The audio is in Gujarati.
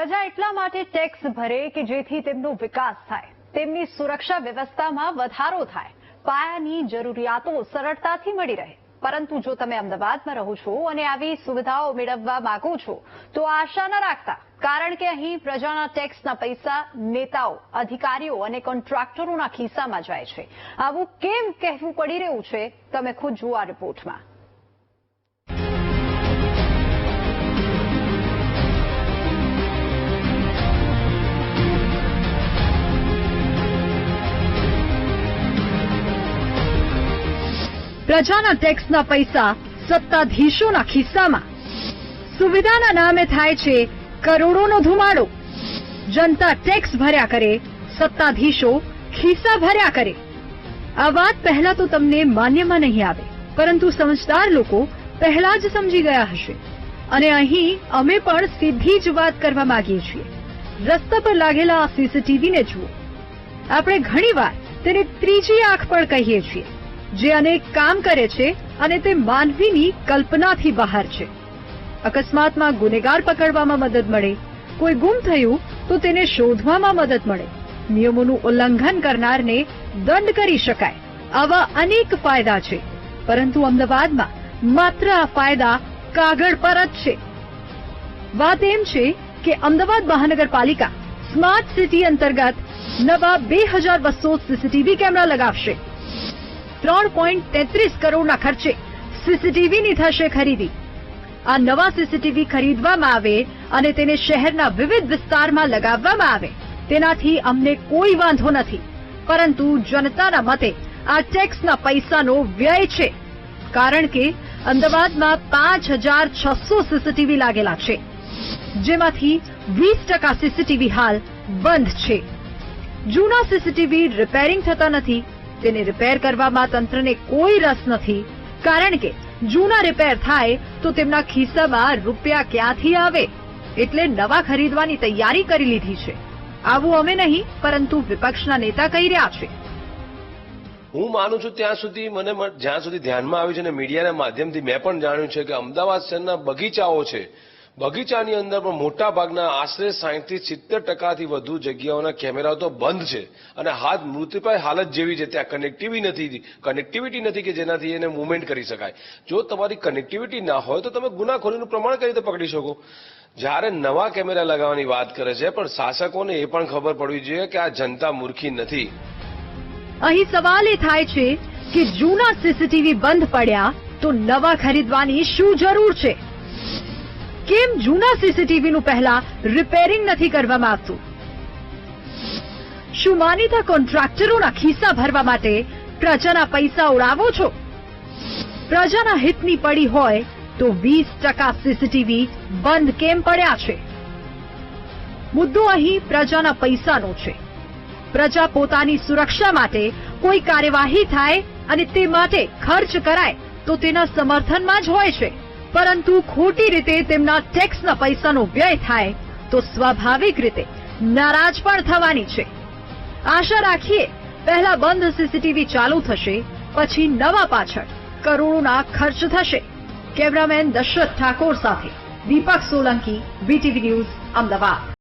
પ્રજા એટલા માટે ટેક્સ ભરે કે જેથી તેમનો વિકાસ થાય. તેમની સુરક્ષા વ્યવસ્થામાં વધારો થાય. પાયાની જરૂરિયાતો સરળતાથી મળી રહે. પરંતુ જો તમે અમદાવાદમાં રહો છો અને આવી સુવિધાઓ મેળવવા માંગો છો, તો આશા ન રાખતા. કારણ કે અહીં પ્રજાના ટેક્સના પૈસા નેતાઓ, અધિકારીઓ અને કોન્ટ્રાક્ટરોના ખિસ્સામાં જાય છે. આવું કેમ કહેવું પડી રહ્યું છે, તમે ખુદ જુઓ આ રિપોર્ટમાં પ્રજાના ટેક્સના પૈસા સત્તાધીશોના ખિસ્સામાં. સુવિધાના નામે થાય છે કરોડોનો ધુમાડો. જનતા ટેક્સ ભર્યા કરે, સત્તાધીશો ખિસ્સા ભર્યા કરે. આ વાત પહેલા તો તમને માન્યમાં નહીં આવે, પરંતુ સમજદાર લોકો પહેલા જ સમજી ગયા હશે. અને અહીં અમે પણ સીધી જ વાત કરવા માંગીએ છીએ. રસ્તા પર લાગેલા આ સીસીટીવીને જુઓ. આપણે ઘણીવાર તેને ત્રીજી આંખ પણ કહીએ છીએ. જે અનેક કામ કરે છે અને તે માનવીની કલ્પનાથી બહાર છે. અકસ્માતમાં ગુનેગાર પકડવામાં મદદ મળે. કોઈ ગુમ થયું તો તેને શોધવામાં મદદ મળે. નિયમોનું ઉલ્લંઘન કરનારને દંડ કરી શકાય. આવા અનેક ફાયદા છે. પરંતુ અમદાવાદમાં માત્ર આ ફાયદા કાગળ પર જ છે. વાત એમ છે કે અમદાવાદ મહાનગરપાલિકા સ્માર્ટ સિટી અંતર્ગત નવા બે હજાર બસો સીસીટીવી કેમેરા લગાવશે. ત્રણ પોઈન્ટ તેત્રીસ કરોડના ખર્ચે સીસીટીવીની થશે ખરીદી. આ નવા સીસીટીવી ખરીદવામાં આવે અને તેને શહેરના વિવિધ વિસ્તારમાં લગાવવામાં આવે, તેનાથી અમને કોઈ વાંધો નથી. પરંતુ જનતાના મતે આ ટેક્સના પૈસાનો વ્યય છે. કારણ કે અમદાવાદમાં પાંચ હજાર છસો સીસીટીવી લાગેલા છે, જેમાંથી વીસ ટકા સીસીટીવી હાલ બંધ છે. જૂના સીસીટીવી રિપેરિંગ થતા નથી તેને રિપેર કરવામાં તંત્રને કોઈ રસ નથી. કારણ કે જૂના રિપેર થાય તો તેમના ખિસ્સામાં રૂપિયા ક્યાંથી આવે? એટલે નવા ખરીદવાની તૈયારી કરી લીધી છે. આવું અમે નહીં, પરંતુ વિપક્ષના નેતા કહી રહ્યા છે. હું માનું છું ત્યાં સુધી મને જ્યાં સુધી ધ્યાનમાં આવ્યું છે મીડિયાના માધ્યમથી મેં પણ જાણ્યું છે કે અમદાવાદ શહેરના બગીચાઓ છે. બગીચાની અંદર પણ મોટા ભાગના આશરે સાહીઠથી સિત્તેર ટકાથી વધુ જગ્યાઓના કેમેરાઓ તો બંધ છે અને હાથ મૃત્યુપાય હાલત જેવી છે. ત્યાં કનેક્ટિવિટી નથી કનેક્ટિવિટી નથી કે જેનાથી એને મુવમેન્ટ કરી શકાય. જો તમારી કનેક્ટિવિટી ના હોય તો તમે ગુનાખોરીનું પ્રમાણ કઈ રીતે પકડી શકો? જ્યારે નવા કેમેરા લગાવવાની વાત કરે છે, પણ શાસકોને એ પણ ખબર પડવી જોઈએ કે આ જનતા મૂર્ખી નથી. અહીં સવાલ એ થાય છે કે જૂના સીસીટીવી બંધ પડ્યા તો નવા ખરીદવાની શું જરૂર છે? કેમ જૂના સીસીટીવીનું પહેલા રિપેરિંગ નથી કરવામાં આવતું? શું માનીતા કોન્ટ્રાક્ટરોના ખિસ્સા ભરવા માટે પ્રજાના પૈસા ઉડાવો છો? પ્રજાના હિતની પડી હોય તો વીસ ટકા સીસીટીવી બંધ કેમ પડ્યા છે? મુદ્દો અહીં પ્રજાના પૈસાનો છે. પ્રજા પોતાની સુરક્ષા માટે કોઈ કાર્યવાહી થાય અને તે માટે ખર્ચ કરાય તો તેના સમર્થનમાં જ હોય છે. પરંતુ ખોટી રીતે તેમના ટેક્સના પૈસાનો વ્યય થાય, તો સ્વાભાવિક રીતે નારાજ પણ થવાની છે. આશા રાખીએ, પહેલા બંધ સીસીટીવી ચાલુ થશે, પછી નવા પાછળ કરોડોના ખર્ચ થશે. કેમેરામેન દશરથ ઠાકોર સાથે દીપક સોલંકી બીટીવી ન્યૂઝ, અમદાવાદ.